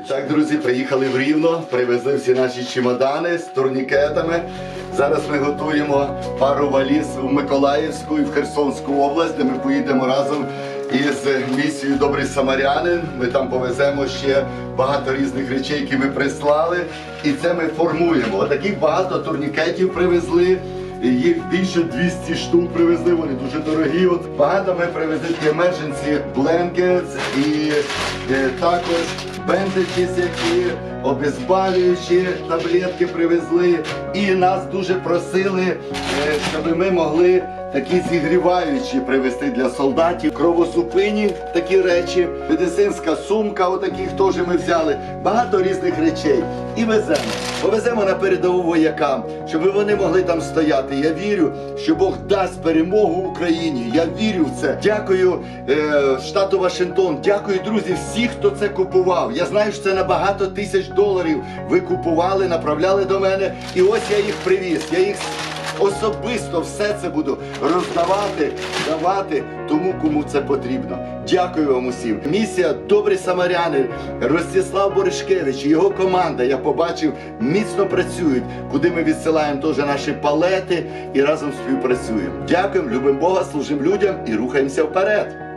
І Так, друзі, приїхали в Рівно, привезли всі наші чемодани з турнікетами. Зараз ми готуємо пару валіз в Миколаївську і в Херсонську область, де ми поїдемо разом із місією Добрий Самарянин. Ми там повеземо ще багато різних речей, які ми прислали. І це ми формуємо. Отаких багато турнікетів привезли. Їх більше 200 штук привезли, вони дуже дорогі. От багато ми привезли emergency blankets і е, також бендичі, які обезболюючі таблетки привезли. І нас дуже просили, е, щоб ми могли такі зігріваючі привезти для солдатів. Кровосупині такі речі, медицинська сумка, отаких теж ми взяли. Багато різних речей. І веземо. Повеземо на передову воякам, щоб вони могли там стояти. Я вірю, що Бог дасть перемогу Україні. Я вірю в це. Дякую е, штату Вашингтон. Дякую, друзі, всіх, хто це купував. Я знаю, що це на багато тисяч доларів. Ви купували, направляли до мене. І ось я їх привіз. Я їх особисто все це буду роздавати, давати тому, кому це потрібно. Дякую вам усім. Місія Добрі самарянин, Ростислав Боришкевич і його команда. Я побачив, міцно працюють, куди ми відсилаємо теж наші палети і разом співпрацюємо. Дякуємо, любимо Бога, служимо людям і рухаємося вперед.